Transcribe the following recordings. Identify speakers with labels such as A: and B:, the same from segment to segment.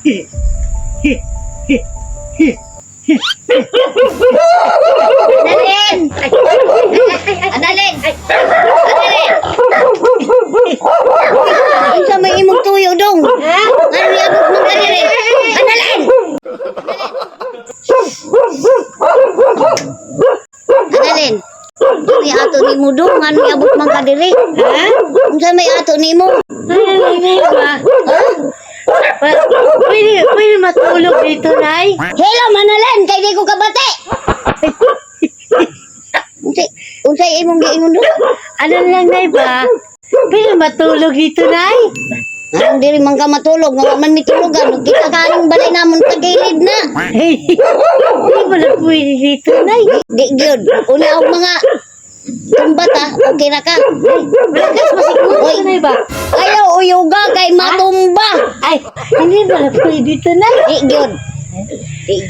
A: Adalin! Adalin! Adalin! Unsa imong tuyo dong? Ha? Ano ni abot mong kadiri? Adalin! Adalin! May ato ni mo dong, ano ni abot mong kadiri? Ha? Unsa may ato ni mo? Ha?
B: Pwede, pwede matulog dito, Nay?
A: Hello, Manalen! Kay di ko kabate! Unsay, unsay imong giingon dong?
B: Ano lang, Nay ba? Pwede matulog dito, Nay?
A: Ang diri man ka matulog, nga man mitulugan, ug kita kaning balay namon sa gilid na.
B: Hindi mo na pwede dito, Nay.
A: Di gyud. Una og mga tumbata, okay ra ka.
B: Malakas masiguro Nay ba?
A: Ayaw uyuga kay matumba.
B: Ay, hindi na pwede dito, Nay.
A: Di gyud.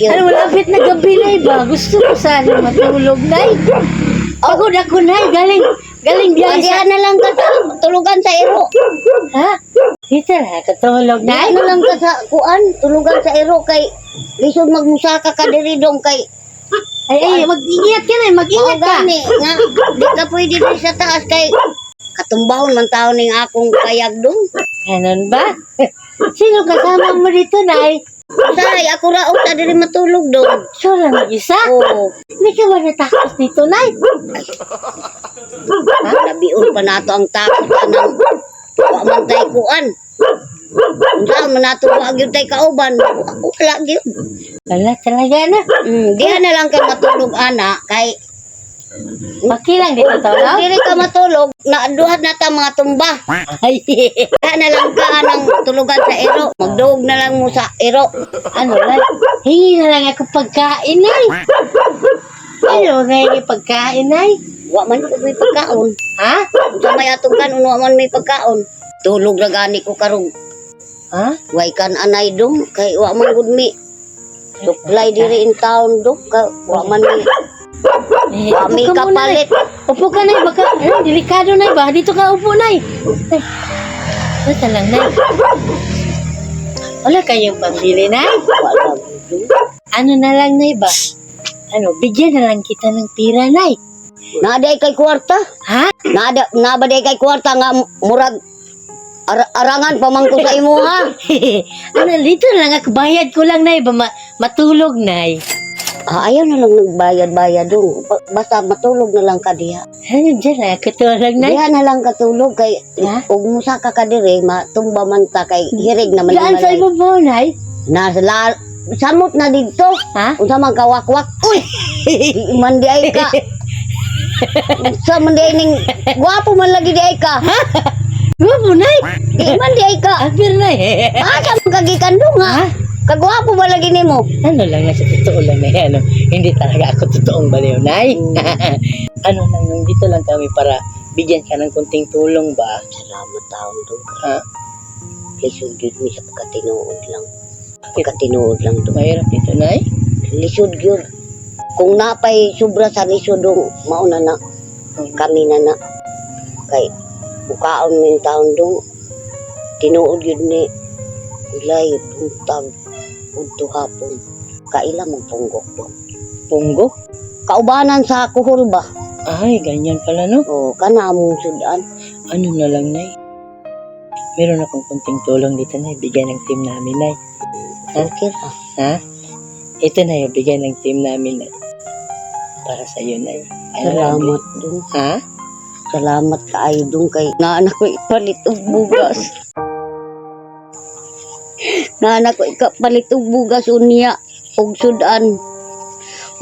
B: Ano, malapit na gabi, Nay ba? Gusto ko sana matulog, Nay. Pagod ako, Nay. Galing, galing biyahe sa...
A: Diyan na lang ka tulugan sa ero.
B: Ha? Dito na, katulog,
A: na lang ka sa kuan, tulugan sa ero kay lisod magmusaka ka diri dong kay
B: Ay, ay, mag-ingat ka, Nay. Mag-ingat
A: Ingat
B: ka.
A: gani nga di ka pwede diri sa taas kay katumbahon man taon ning akong kayag dong.
B: Ganun ba? Sino kasama mo dito, Nay?
A: Say, ako ra og sa diri matulog dong.
B: So lang mag-isa?
A: Oo.
B: Hindi ka ba natakot dito, Nay?
A: Ha, nabiun pa nato ang takot anang wa man tay kuan. Unsa man nato wa gyud tay kauban. Wala gyud.
B: Wala talaga na.
A: Mm, diha na lang kay matulog ana kay
B: Makilang dito, tawag?
A: dili ka matulog na duhat na ta mga tumba.
B: Ay,
A: Diha na lang ka anang tulugan sa ero. Magduog na lang mo sa ero.
B: ano, Nay? Hingi na lang ako pagkain, Nay. Ano, ngayon yung pagkain, Nay?
A: Wa man ko may pagkaon.
B: Ha?
A: Unsa may kan uno man may pagkaon. Tulog na gani ko karong
B: Ha?
A: way kan anay dong kay wa man gud mi. Suklay diri in town dong ka wa man mi
B: Eh,
A: wa mi
B: upo ka Nay.
A: kapalit.
B: Upo ka, Nay. Baka, ano, delikado, Nay ba? Dito ka upo, Nay. Nay. Basta lang, Nay. Wala kayong pambili, Nay.
A: Wala.
B: Ano na lang, Nay ba? Ano, bigyan na lang kita ng tira, Nay.
A: Naaday kay kwarta.
B: Ha?
A: Naada nabaday kay kwarta nga murag ar- arangan pa man ko sa imo ha.
B: ano, dito lang ako. Bayad ko lang, Nay. Ba, ma- matulog, Nay.
A: Ah, ayaw na lang nagbayad-bayad. Ba- Basta matulog na lang ka diha.
B: Ano, dyan na. Katulog, Nay.
A: Diha na lang katulog kay
B: Ha?
A: ug musa ka ka diri matumba man ta kay hirig naman
B: Diyan sa
A: malay.
B: ibabaw, Nay.
A: Nasa la samot na dito.
B: Ha?
A: Unsa man kawakwak. Uy. Man di ay ka. Unsa man di ay ning gwapo man lagi di ay ka.
B: Guwapo, Nay.
A: Di man di ay ka.
B: Apir, Nay.
A: Asa man kagikan dong ha. Kagwapo ba lagi nimo?
B: Ano lang na sa totoo lang, Nay. Ano, hindi talaga ako totoong baliw, Nay. ano lang, nandito lang kami para bigyan ka ng konting tulong ba?
A: Salamat taon dong.
B: Ha?
A: Lisod gyud mi sa pagkatinuod lang. Pagkatinuod lang dong.
B: Mahirap dito, Nay.
A: Lisod gyud. Kung napay sobra sa lisod dong mauna na kami na na kay bukaon min taon dong tinuod yun ni ulay puntag udto hapon kaila mo punggok dong
B: Punggo?
A: kaubanan sa kuhol ba
B: Ay, ganyan pala, no?
A: o kana among sudan
B: Ano na lang, Nay. Meron akong konting tulong dito, Nay. Bigyan ng team namin, Nay.
A: okay ra
B: Ha? Ito na yung bigyan ng team namin, Nay. Para sa iyo, Nay. You.
A: salamat dong
B: Ha?
A: salamat kaayo dong kay naanak ko ipalit og bugas naanak ko ipalit og bugas unya og sudan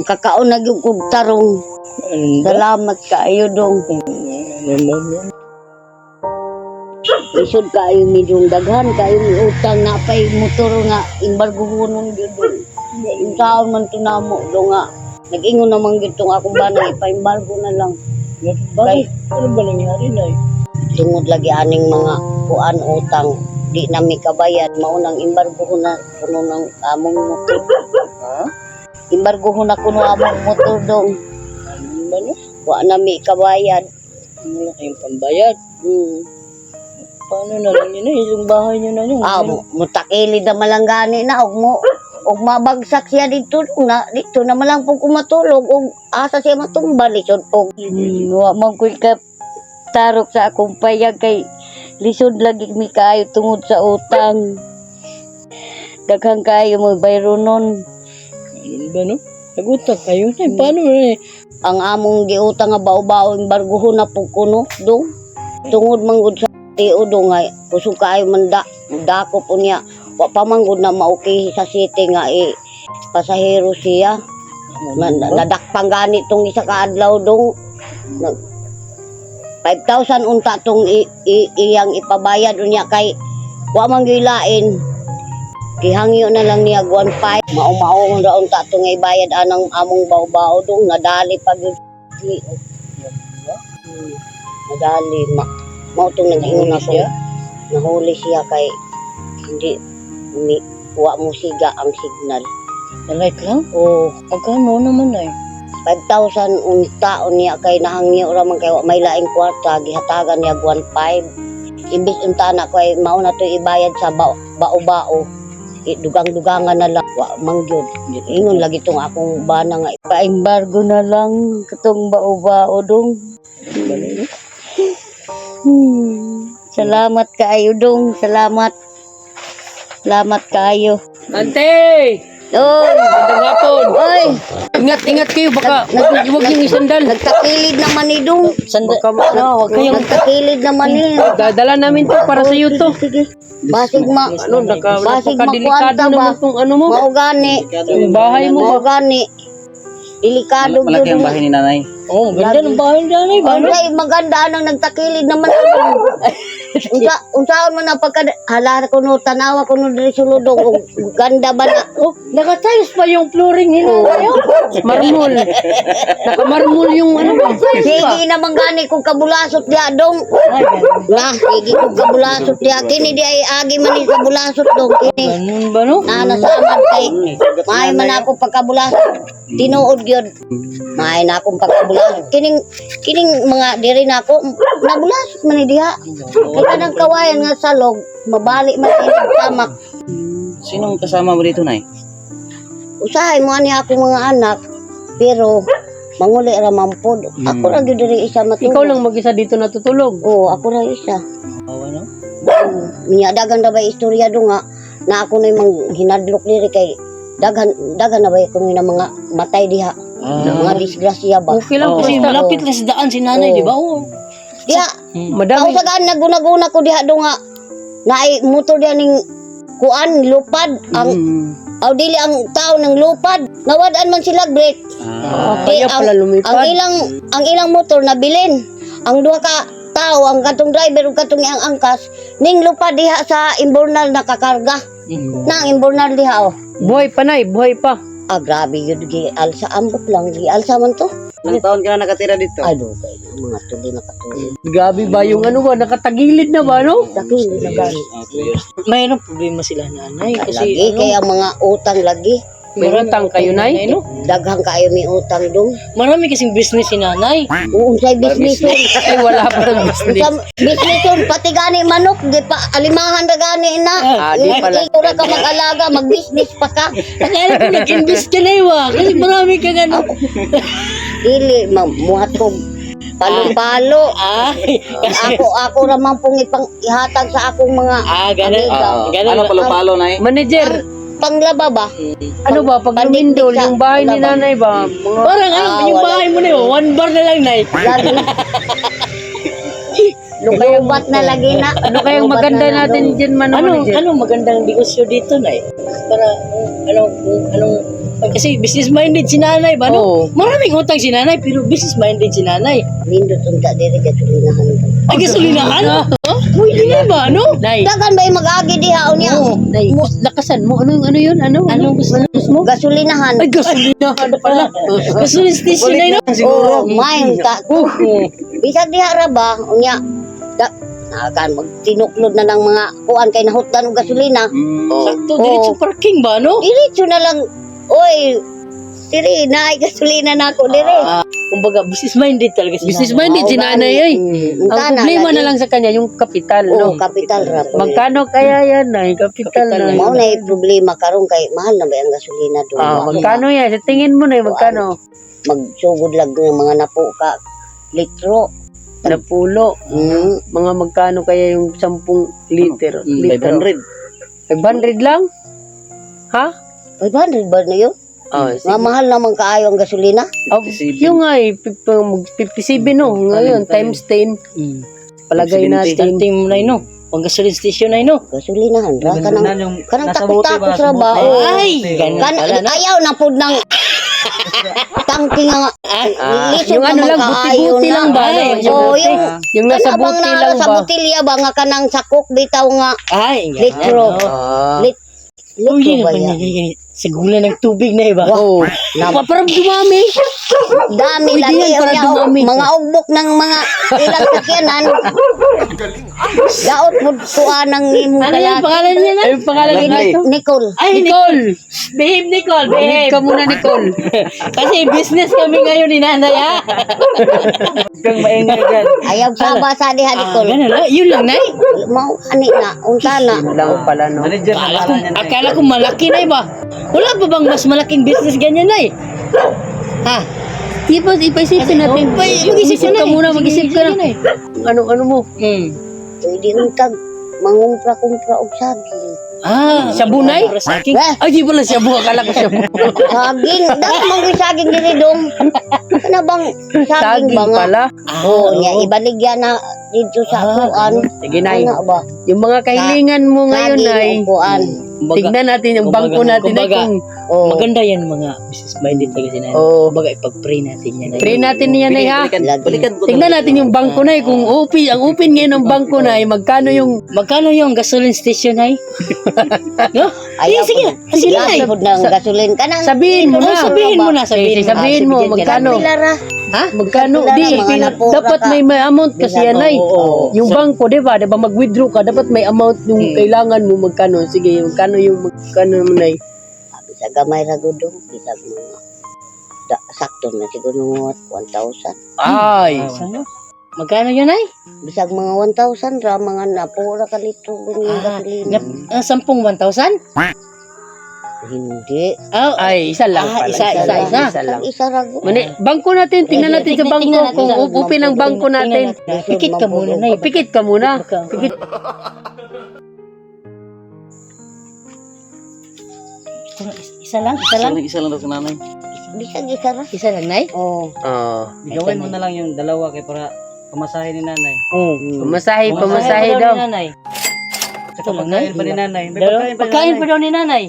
A: kakaon na gyud kog tarong
B: Ano
A: salamat kaayo dong? Isod kayo medyo daghan kayo may utang na pay motor nga imbargo hunong gyud. Yung taon man to namo do nga nag-ingon naman gyud tong akong bana ipa-imbargo na lang.
B: Bakit? Ano ba nangyari, Nay?
A: Tungod lagi aning mga kuan utang di na mi kabayad maunang imbargo na kuno ng among motor.
B: Ha?
A: Imbargo na kuno among motor dong.
B: Ano ba?
A: Wa na mi kabayad.
B: Wala kayong pambayad.
A: Hmm.
B: Paano na lang yun eh? Yung bahay nyo na yun.
A: Ah, mutakilid na malanggani na og mo og mabagsak siya dito na dito na malang pug kumatulog og asa siya matumba lisod og
C: Hmm, wa man ko'y ka tarok sa akong payag kay lisod lagi mi kaayo tungod sa utang. Daghang kaayo mo bayro nun.
B: Ano ba no? Nagutang kayo na. Paano na eh?
A: ang among giutang nga bao-bao ang barguhon na pug kuno dong tungod manggod sa tiyo dong nga kusog kaayo man da dako po niya wa pa manggod na mauki sa city nga i pasahero siya na, na, nadakpang gani tong isa ka adlaw dong nag 5,000 unta tong i, i- iyang ipabayad unya kay wa man gilain gihangyo na lang niya 1.5 mao-mao ra unta tong ibayad anang among baw-baw dong nadali pa gyud. Nadali ma. Mao tong ako
B: siya?
A: nahuli siya kay hindi umi, wa mo siga ang signal.
B: Nalight lang?
A: o
B: Magkano naman eh?
A: 5,000 unta unya kay nahangyo ra man kay may laing kwarta gihatagan niya 1.5 imbis unta na ko ay mao na to ibayad sa ba- bao-bao dugang-dugangan na lang wa mangyod ingon lagi tong akong bana nga
C: Paembargo na lang katong bao-bao dong. Hmm. Salamat kaayo dong. Salamat. Salamat kaayo.
D: Ante!
C: Oy!
D: Magandang hapon!
C: Oy!
D: Ingat, ingat kayo, baka huwag yung isandal.
A: nagtakilid naman ni dong
B: Sanda,
D: Baka,
B: no, huwag kayong
A: nagtakilid naman ni
D: dadala namin to para sa iyo to.
A: sige basig ma
D: Ano, naka,
A: basig
D: napakadelikado naman tong ano mo.
A: mao gani
D: Yung bahay mo.
A: mao gani delikado
E: Malaki ang
A: gyud
E: bahay ni nanay.
B: Oh, ganda ng bahay dyan eh. Paano?
A: Ay, maganda nang nagtakilid naman. unsa unsaon man na pagka hala ko no tanawa ko no diri sulodong ug ganda ba na
B: Oh, nakatiles pa yung flooring hino.
D: Marmol. Nakamarmol yung ano ba?
A: Sige naman gani kung kabulasot diha dong. Na, sige kung kabulasot diha kini di ay agi man ni sa bulasot dong kini.
B: Ganun ba no?
A: Na nasa aman kay may man ako pagkabulasot. Tinuod gyud. May na akong pagkabulasot. Kining kining mga diri na ako nabulasot man ni diha. Kanang kawayan nga salog mabali man ini tamak.
E: Sinong kasama mo dito, nay?
A: Usahay mo ani ako mga anak pero manguli ra man pod. Ako ra gyud diri isa matulog.
D: Ikaw lang mag-isa dito natutulog.
A: Oo, ako ra isa.
B: Oh, ano?
A: Minya dagan na ba istorya do nga na ako na mang hinadlok diri kay daghan daghan na ba ko na mga matay diha. Mga disgrasya ba.
D: Okay lang,
B: Kasi malapit lang sa daan si nanay,
A: Oo.
B: di ba? Oh.
A: Diha,
D: Madami.
A: kausagan naguna-guna ko diha do nga naay motor diha ning kuan lupad. Ang aw dili ang tao ng lupad. Nawad-an man sila break
D: Ah,
A: Di,
D: kaya
A: ang-
D: pala
A: ang
D: lumipad.
A: ilang ang ilang motor nabilin. Ang duha ka tao ang katong driver ug katong ang angkas ning lupad diha sa imbornal nakakarga na ang imbornal diha oh.
D: Buhay pa, nay. Buhay pa.
A: ah grabe yun gi alsa ambot lang gi alsa man to
E: Ilang taon ka na nakatira dito?
A: ay do kay na, mga tuloy na katuloy
D: Grabe ba yung ano ba? Nakatagilid na ba, no?
A: dako na gani
E: Ah.
B: Mayroong problema sila nanay. Kasi
A: lagi
B: ano,
A: kay ang mga utang lagi
D: May utang kayo, nay?
B: no?
A: daghang kayo may utang dong
B: Marami kasing business si nanay.
A: uunsay business yun
D: Ay, wala pa ng business.
A: Business yun, pati gani manok, di pa alimahan na gani na.
D: Ah, di pala.
A: Ikaw na ka mag-alaga, mag-business pa ka.
B: Akala ko nag-invest ka na iwa. Kasi marami kang ano.
A: Dili, ma- muhat ko palo-palo.
B: Ay,
A: ako, ako raman pong ipang ihatag sa akong mga
B: ah, ganun.
A: amiga.
E: Oo.
B: Ganun.
E: Ano palo-palo, nay?
D: Manager,
A: Panglaba ba?
D: ano ba? Pag lumindol, yung bahay ni nanay ba? Mga
B: Parang ano,
A: Ah,
B: yung bahay mo na yun, one bar na lang, nay.
A: Lagi. Lubat na lagi na.
D: ano kayang
A: Lubat
D: maganda
A: na na
D: natin dyan, man,
B: Ano,
D: manager?
B: ano magandang negosyo dito, nay? Para, ano, anong, kasi business-minded si nanay ba, no?
D: Oo.
B: Maraming utang si nanay, pero business-minded si nanay.
A: Lindot unta diri gasolinahan ko.
B: Ay, gasolinahan? Huh? Pwede na ba, no? Nay,
A: Dagan ba yung mag-agi diha o niya?
D: Nay, lakasan mo. Ano, ano yun? Ano?
B: anong gusto mo?
A: Gasolinahan.
D: Ay, gasolinahan pala.
B: Gasolina station na yun, no?
A: Oh, main ka. Bisag diha ra ba unya da akan magtinuklod na ng mga kuan kay nahutdan og gasolina.
E: Mm.
B: Sakto,
A: Oo.
B: diretso parking ba, no?
A: Diretso na lang. Oy, diri na ay gasolina na ako diri.
B: kumbaga, business-minded talaga si
D: Business minded si nanay ay.
A: Mm,
D: Ang problema na lang sa kanya yung kapital,
A: Oo,
D: no?
A: kapital ra po.
D: Magkano kaya yan, nay? Kapital,
B: Kapital
D: na.
A: Mao na yung problema karon kay mahal na ba ang gasolina doon?
D: Ah, magkano yan? Sa tingin mo na, magkano?
A: Magsugod lang ng mga napo ka litro.
D: Napulo.
A: Mm.
D: Mga magkano kaya yung 10 liter?
E: Mm,
D: litro?
E: 500.
D: 500 lang? Ha?
A: 500 ba na yun?
D: Oh,
A: Nga mahal naman kaayo ang gasolina.
D: Oh, yung nga eh, pip- mag- 57 no, ngayon, times 10,
B: Mm.
D: palagay
E: 70.
D: natin.
B: Mo na no. Pang gasoline station na no.
A: Gasolinahan kanang kanang takot-takot
E: nasa
A: ba?
B: Ay, ganun pala
A: ayaw na pud ng tangki nga
D: Ah,
A: lisod
D: yung ano lang, buti-buti lang ba?
B: Ay,
D: Buti.
A: yung
D: yung nasa
A: bang
D: buti lang
A: sa
D: ba?
A: botilya ba nga kanang sakok bitaw nga
B: Ay, ganun.
A: litro.
B: no.
D: Ah.
A: Lit
B: Uy,
A: litro ba yan?
B: yan. Sa gula ng tubig na iba.
D: Oh,
A: Na-
D: Pa- parang dumami.
A: Dami
D: Pwede
A: lagi
D: yan para
A: unya,
D: dumami.
A: mga ugbok ng mga ilang sakyanan. Daot mo kuha ng imo
B: Ano
A: kaya
B: Pangalan niya na?
D: Ay, pangalan
E: Nanay.
D: nito?
A: Nicole.
B: Ay,
D: Nicole.
B: Behave, Nicole.
D: Behave
B: Behave.
D: ka muna, Nicole.
B: Kasi business kami ngayon ni nanay, ha?
E: Kang maingay dyan.
A: Ayaw sa basa diha
B: Ah,
A: Nicole.
B: ganun lang. Yun lang, nay.
A: Mau ani na unta na.
D: Lang pala, no?
E: Manager na
B: Akala ko,
E: pala niya. Nay.
B: akala ko malaki na iba. Wala pa bang mas malaking business ganyan, nay? Ha?
D: Ipa, ipaisipin natin. Mag-isip
B: mag-isip
D: ka
B: na eh.
D: muna, mag-isip ka na.
B: Sige, sige,
D: Ano, ano mo?
B: Hmm.
A: Pwede untag mangumpra-kumpra og saging.
B: Ah,
D: Sabunay?
A: Eh,
D: Ay, di pala siya buha. Akala ko siya buha.
A: saging. Dahil man ko'y saging diri dong. Kana bang saging
D: Saging
A: ba nga?
D: pala.
A: Oo, niya ibaligyan na dito sa
B: Ah,
A: kuan.
D: Sige, Nay.
A: Ano ba?
D: Yung mga kahilingan mo ngayon,
A: Saging
D: Nay.
A: kuan.
B: Kumbaga,
D: Tignan natin yung bangko natin,
B: kumbaga,
D: Kung,
A: Oh.
B: maganda yan mga business-minded talaga si nanay.
D: oh,
B: Kumbaga, ipag-pray natin yan.
D: pray natin yan, ha?
E: Balikan,
A: Lagi.
E: balikan ko.
D: Tignan natin yung bangko, Nay. Kung open, ang open ngayon ng bangko, Nay, magkano yung
B: Magkano yung gasoline station, ay? no?
A: Ayaw
B: sige, sige, Nay.
A: po ng gasolin ka nang.
D: Sabihin mo na.
B: sabihin mo na, sabihin
D: Sige, sabihin
B: Ah,
D: mo, magkano?
B: Ha?
D: Magkano? Di,
A: na,
D: dapat may, may amount kasi yan,
B: oo, oo.
D: Yung bangko, di ba? Di ba mag-withdraw ka, dapat may amount yung
B: Hmm.
D: kailangan mo magkano. Sige, magkano yung magkano mo, Nay?
A: Sa gamay ra gudong. Bisa mga. Da, sakto na siguro mga 1,000.
D: Ay.
B: Sana? Magkano yun, ay?
A: Bisag mga 1,000 ra mga napura ka ng
B: Ah,
A: gasolina.
B: Nap, ah, sampung 1,000?
A: Hindi.
B: Oh,
D: Ay, isa lang
B: Ah,
D: pala.
B: isa, isa, isa.
D: Isa lang.
A: Isa ra go.
D: Mani, bangko natin, tingnan natin sa bangko kung open ang bangko natin.
B: Pikit ka muna, Nay.
D: Pikit ka muna. Pikit.
B: Ito Isa lang, isa lang.
E: Isa lang daw sa nanay.
A: Bisag isa ra.
B: Isa lang, Nay.
A: Oh.
D: Oh.
E: Gawin mo na lang yung dalawa kay para pamasahe ni nanay.
B: Oh.
D: Pamasahe,
E: Pamasahe
D: pamasahe
B: pa
D: daw.
B: ni nanay.
E: Saka
B: lang,
E: pagkain
B: Nay.
E: pa ni nanay. May
B: Dalawa-
E: pagkain pa ni
B: Pagkain pa
E: nanay.
B: daw ni nanay.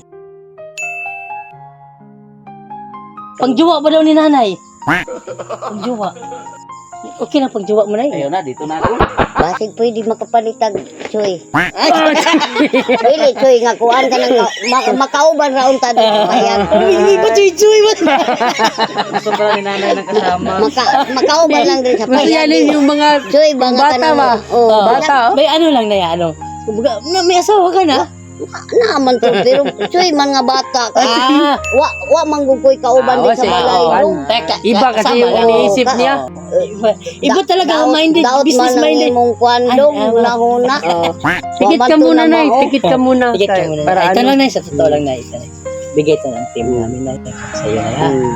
B: Pangjuwa ba daw ni nanay? Pangjuwa. Okay na pangjuwa mo, Nay.
E: Ayaw na, dito na ako.
A: Basig pwede makapalitag choy. Dili choy nga kuan ka nang ma- makauban ra unta do bayan.
B: Uy, ba chuy-chuy ba?
E: Gusto pa ni nanay ng kasama.
A: Maka makauban lang din sa
D: Mas
A: bayan.
D: yanin yung mga
A: Choy
D: bata ba?
A: Oh,
B: Oh,
D: Bata.
B: May ano lang na yan, ano. Kumbaga, na, may asawa ka na?
A: Naaman to pero choy mga bata ka.
B: Ah,
A: Wa wa manggugoy kauban
D: Ah,
A: din sa balay dong.
B: teka.
D: Iba kasi yung iniisip
A: ka-
D: niya.
B: Iba, iba talaga ang
A: Daot-
B: minded,
A: daot
B: business
A: man ang
B: minded.
A: imong kuan dong
B: Ay, ah,
A: nahuna.
D: Oh.
A: Wa
D: Pikit
A: man
D: ka muna,
A: na
D: Nay.
A: mao.
D: Pikit ka muna.
B: Bigay ka muna. Ito lang na, sa totoo lang na. Ito na. Bigay ito ng team namin na sa iyo na yan.
A: Mm.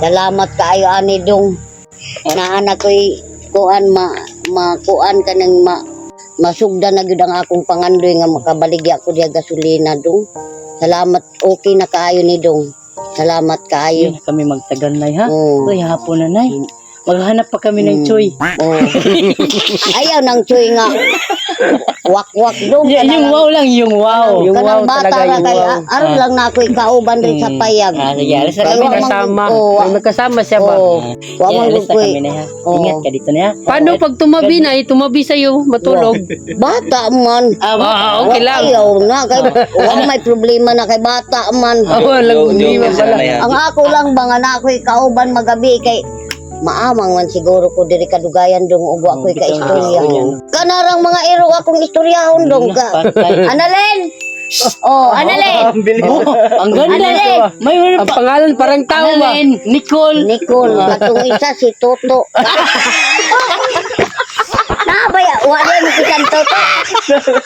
A: Salamat kaayo ani dong. Naana ko'y kuan ma makuan ka ng ma masugda na gyud ang akong pangandoy nga makabaligya ko diya gasolina dong. Salamat okay na kaayo ni dong. Salamat kaayo.
B: Ayun, kami magtagal na ha.
A: Oh.
B: Uy, hapon na nay. Maghanap pa kami ng choy.
A: Oh. Ayaw nang choy nga. Wak-wak dong.
B: Y- yung wow lang, yung wow.
D: Yung
A: Kanang
D: wow
A: bata
D: talaga, yung wow.
A: aron lang na ako'y kauban rin sa
B: Mm.
A: payag.
B: Ah, sige, alas na kami
D: Kasama. May kasama siya ba?
A: Oh. Wa man
B: kami ha.
A: Oo.
B: Ingat ka dito na.
D: Paano pag tumabi na, eh, tumabi sa'yo, matulog?
A: bata man.
B: Ah, ba-
D: Ah, okay lang.
A: Ayaw na kay wa may problema na kay bata man.
D: Oh, lang.
A: Ang ako lang ba nga na kauban magabi kay maamang man siguro ko diri kadugayan dong ug wa ko'y ka istorya. Kanarang mga iro akong istoryahon dong ka. Analen,
C: Oh, anale.
B: Oh, ang ganda.
C: Annalyn.
B: May
D: Ang
B: pa.
D: pangalan parang tao ba?
B: Annalyn, Nicole.
A: Nicole, katong isa si Toto. Nabaya, wala mo kitang Toto.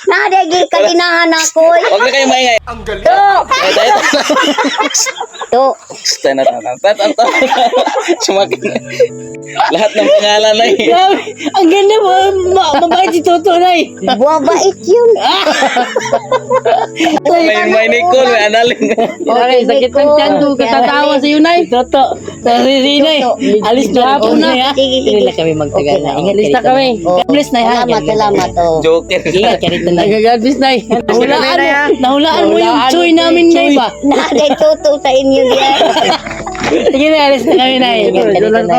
A: Nadagi kalinahan ako. eh.
F: Huwag na kayo maingay.
A: To,
F: Ay, tayo, tayo.
A: to.
F: Tayo na, na. Tayo, tayo. Sumakit na. Lahat ng pangalan na eh.
B: Ang ganda mo. Ma mabait si Toto, Nay.
A: Buwabait yun.
F: May, may Nicole, may Annalyn.
D: Okay, sakit ng tiyan ko. Katatawa sa iyo, Nay.
B: Toto, sarili na eh. Alis na ako na.
A: Sige, sige.
B: Hindi na kami magtagal na. Ingat
D: Alis na
B: ka
D: kami.
B: God bless na.
A: Salamat, salamat. Oh.
F: Joker.
B: Ingat ka rito na.
D: Nagagadbis, Nay.
B: Nahulaan mo, nahulaan mo yung choy namin
D: choy.
B: Nay ba?
A: Naday Toto sa inyo yan.
B: Sige na, alis na kami na. Ingat ka rito na.